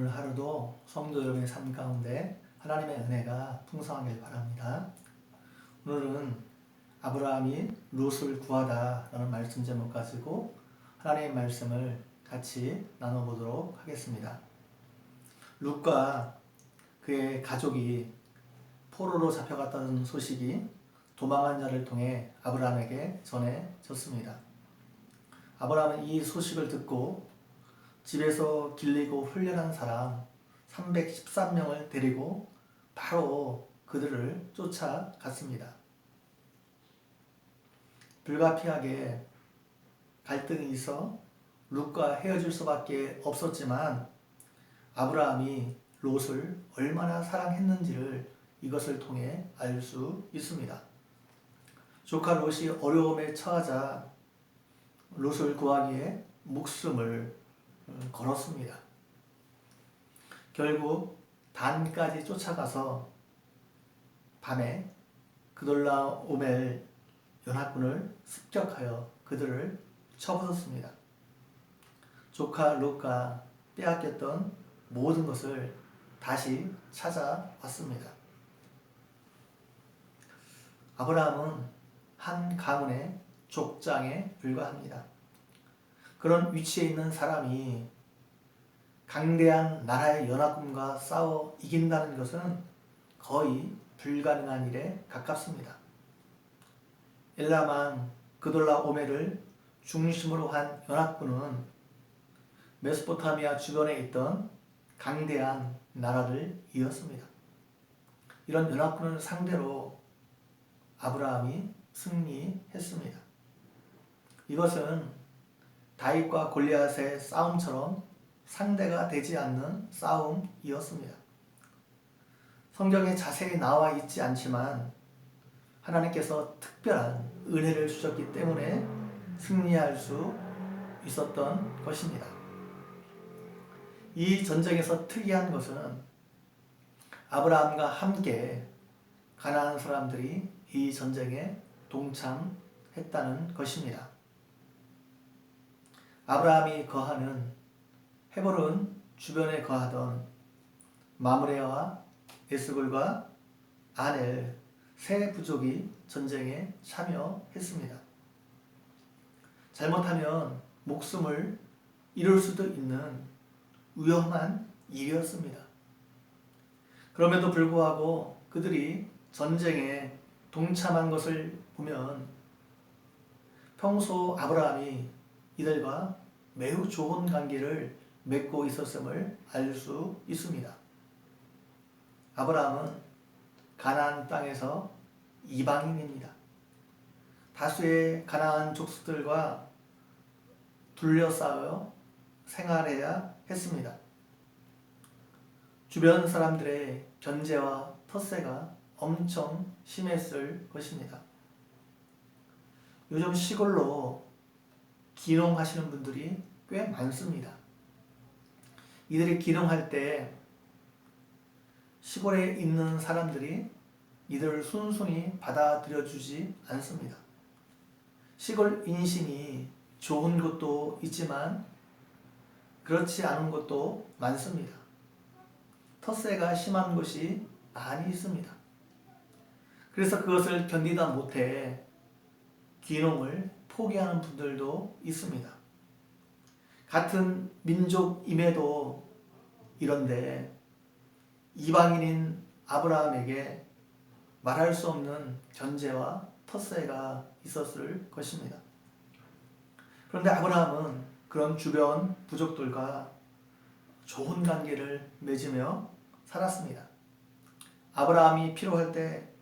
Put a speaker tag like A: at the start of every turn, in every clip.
A: 오늘 하루도 성도 여러분의 삶 가운데 하나님의 은혜가 풍성하길 바랍니다. 오늘은 아브라함이 롯을 구하다라는 말씀 제목 가지고 하나님의 말씀을 같이 나눠보도록 하겠습니다. 롯과 그의 가족이 포로로 잡혀갔다는 소식이 도망한 자를 통해 아브라함에게 전해졌습니다. 아브라함은 이 소식을 듣고 집에서 길리고 훈련한 사람 313명을 데리고 바로 그들을 쫓아갔습니다. 불가피하게 갈등이 있어 룻과 헤어질 수밖에 없었지만 아브라함이 롯을 얼마나 사랑했는지를 이것을 통해 알 수 있습니다. 조카 롯이 어려움에 처하자 롯을 구하기에 목숨을 걸었습니다. 결국 단까지 쫓아가서 밤에 그돌라 오멜 연합군을 습격하여 그들을 쳐부쉈습니다. 조카 롯과 빼앗겼던 모든 것을 다시 찾아왔습니다. 아브라함은 한 가문의 족장에 불과합니다. 그런 위치에 있는 사람이 강대한 나라의 연합군과 싸워 이긴다는 것은 거의 불가능한 일에 가깝습니다. 엘라만 그돌라 오메를 중심으로 한 연합군은 메소포타미아 주변에 있던 강대한 나라를 이었습니다. 이런 연합군을 상대로 아브라함이 승리했습니다. 이것은 다윗과 골리앗의 싸움처럼 상대가 되지 않는 싸움이었습니다. 성경에 자세히 나와 있지 않지만 하나님께서 특별한 은혜를 주셨기 때문에 승리할 수 있었던 것입니다. 이 전쟁에서 특이한 것은 아브라함과 함께 가나안 사람들이 이 전쟁에 동참했다는 것입니다. 아브라함이 거하는 헤볼은 주변에 거하던 마므레와 에스골과 아넬 세 부족이 전쟁에 참여했습니다. 잘못하면 목숨을 잃을 수도 있는 위험한 일이었습니다. 그럼에도 불구하고 그들이 전쟁에 동참한 것을 보면 평소 아브라함이 이들과 매우 좋은 관계를 맺고 있었음을 알 수 있습니다. 아브라함은 가나안 땅에서 이방인입니다. 다수의 가나안 족속들과 둘러싸여 생활해야 했습니다. 주변 사람들의 견제와 텃세가 엄청 심했을 것입니다. 요즘 시골로 기농하시는 분들이 꽤 많습니다. 이들이 기농할 때 시골에 있는 사람들이 이들을 순순히 받아들여 주지 않습니다. 시골 인심이 좋은 것도 있지만 그렇지 않은 것도 많습니다. 텃세가 심한 곳이 많이 있습니다. 그래서 그것을 견디다 못해 귀농을 포기하는 분들도 있습니다. 같은 민족임에도 이런데 이방인인 아브라함에게 말할 수 없는 견제와 텃세가 있었을 것입니다. 그런데 아브라함은 그런 주변 부족들과 좋은 관계를 맺으며 살았습니다. 아브라함이 필요할 때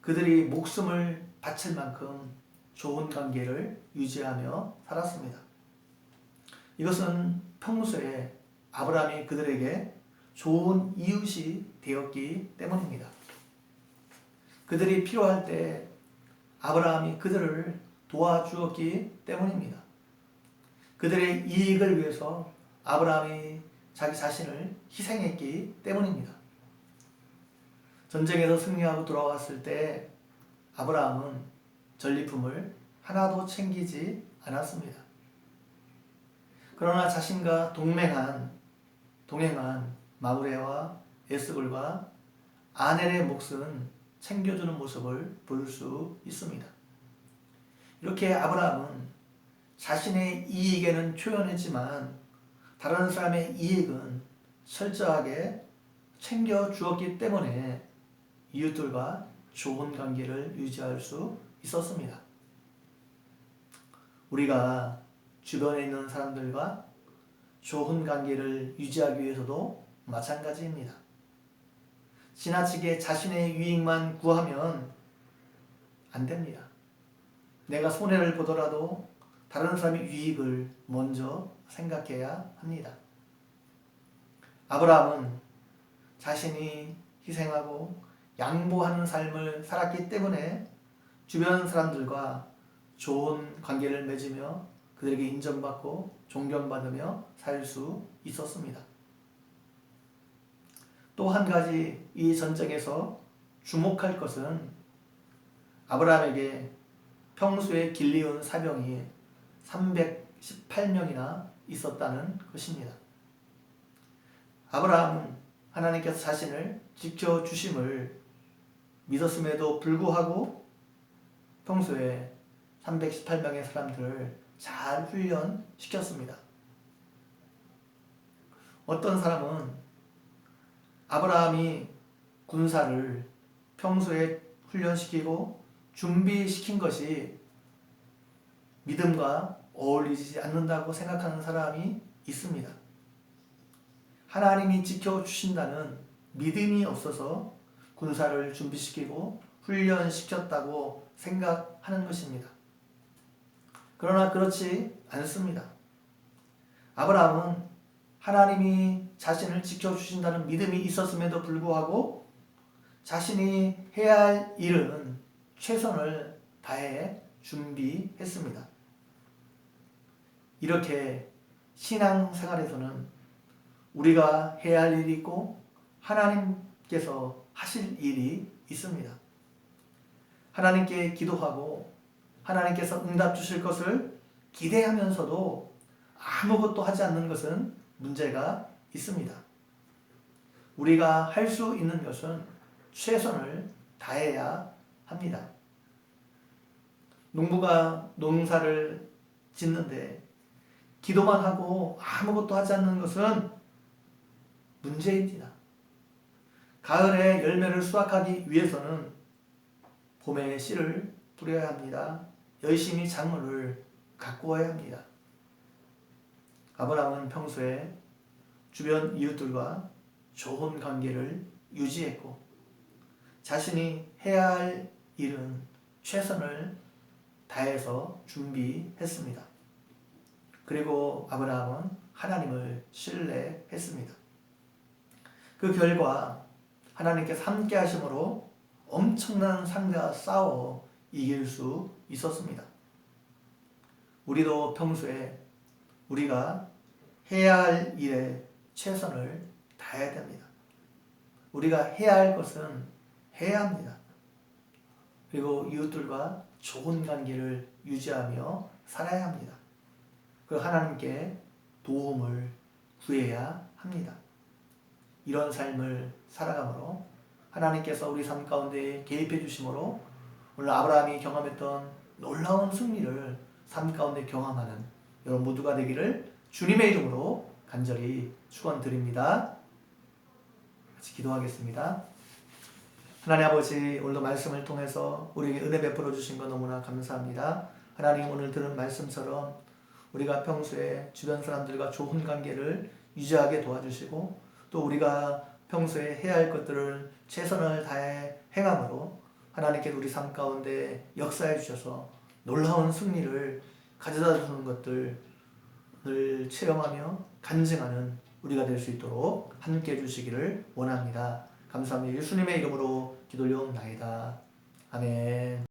A: 그들이 목숨을 바칠 만큼 좋은 관계를 유지하며 살았습니다. 이것은 평소에 아브라함이 그들에게 좋은 이웃이 되었기 때문입니다. 그들이 필요할 때 아브라함이 그들을 도와주었기 때문입니다. 그들의 이익을 위해서 아브라함이 자기 자신을 희생했기 때문입니다. 전쟁에서 승리하고 돌아왔을 때 아브라함은 전리품을 하나도 챙기지 않았습니다. 그러나 자신과 동맹한 동행한 마무레와 에스골과 아넬의 몫은 챙겨주는 모습을 볼 수 있습니다. 이렇게 아브라함은 자신의 이익에는 초연했지만 다른 사람의 이익은 철저하게 챙겨 주었기 때문에 이웃들과 좋은 관계를 유지할 수 있었습니다. 우리가 주변에 있는 사람들과 좋은 관계를 유지하기 위해서도 마찬가지입니다. 지나치게 자신의 유익만 구하면 안 됩니다. 내가 손해를 보더라도 다른 사람의 유익을 먼저 생각해야 합니다. 아브라함은 자신이 희생하고 양보하는 삶을 살았기 때문에 주변 사람들과 좋은 관계를 맺으며 그들에게 인정받고 존경받으며 살 수 있었습니다. 또 한 가지 이 전쟁에서 주목할 것은 아브라함에게 평소에 길리온 사병이 318명이나 있었다는 것입니다. 아브라함은 하나님께서 자신을 지켜주심을 믿었음에도 불구하고 평소에 318명의 사람들을 잘 훈련시켰습니다. 어떤 사람은 아브라함이 군사를 평소에 훈련시키고 준비시킨 것이 믿음과 어울리지 않는다고 생각하는 사람이 있습니다. 하나님이 지켜주신다는 믿음이 없어서 군사를 준비시키고 훈련시켰다고 생각하는 것입니다. 그러나 그렇지 않습니다. 아브라함은 하나님이 자신을 지켜주신다는 믿음이 있었음에도 불구하고 자신이 해야 할 일은 최선을 다해 준비했습니다. 이렇게 신앙생활에서는 우리가 해야 할 일이 있고 하나님께서 하실 일이 있습니다. 하나님께 기도하고 하나님께서 응답 주실 것을 기대하면서도 아무것도 하지 않는 것은 문제가 있습니다. 우리가 할 수 있는 것은 최선을 다해야 합니다. 농부가 농사를 짓는데 기도만 하고 아무것도 하지 않는 것은 문제입니다. 가을에 열매를 수확하기 위해서는 봄에 씨를 뿌려야 합니다. 열심히 작물을 가꾸어야 합니다. 아브라함은 평소에 주변 이웃들과 좋은 관계를 유지했고 자신이 해야 할 일은 최선을 다해서 준비했습니다. 그리고 아브라함은 하나님을 신뢰했습니다. 그 결과 하나님께서 함께 하심으로 엄청난 상대와 싸워 이길 수 있었습니다. 우리도 평소에 우리가 해야 할 일에 최선을 다해야 됩니다. 우리가 해야 할 것은 해야 합니다. 그리고 이웃들과 좋은 관계를 유지하며 살아야 합니다. 그 하나님께 도움을 구해야 합니다. 이런 삶을 살아감으로 하나님께서 우리 삶 가운데 개입해 주심으로 오늘 아브라함이 경험했던 놀라운 승리를 삶 가운데 경험하는 여러분 모두가 되기를 주님의 이름으로 간절히 축원드립니다. 같이 기도하겠습니다. 하나님 아버지 오늘도 말씀을 통해서 우리에게 은혜 베풀어 주신 것 너무나 감사합니다. 하나님 오늘 들은 말씀처럼 우리가 평소에 주변 사람들과 좋은 관계를 유지하게 도와주시고 또 우리가 평소에 해야 할 것들을 최선을 다해 행함으로 하나님께 우리 삶 가운데 역사해 주셔서 놀라운 승리를 가져다 주는 것들을 체험하며 간증하는 우리가 될 수 있도록 함께 해 주시기를 원합니다. 감사합니다. 예수님의 이름으로 기도 올려옵나이다. 아멘.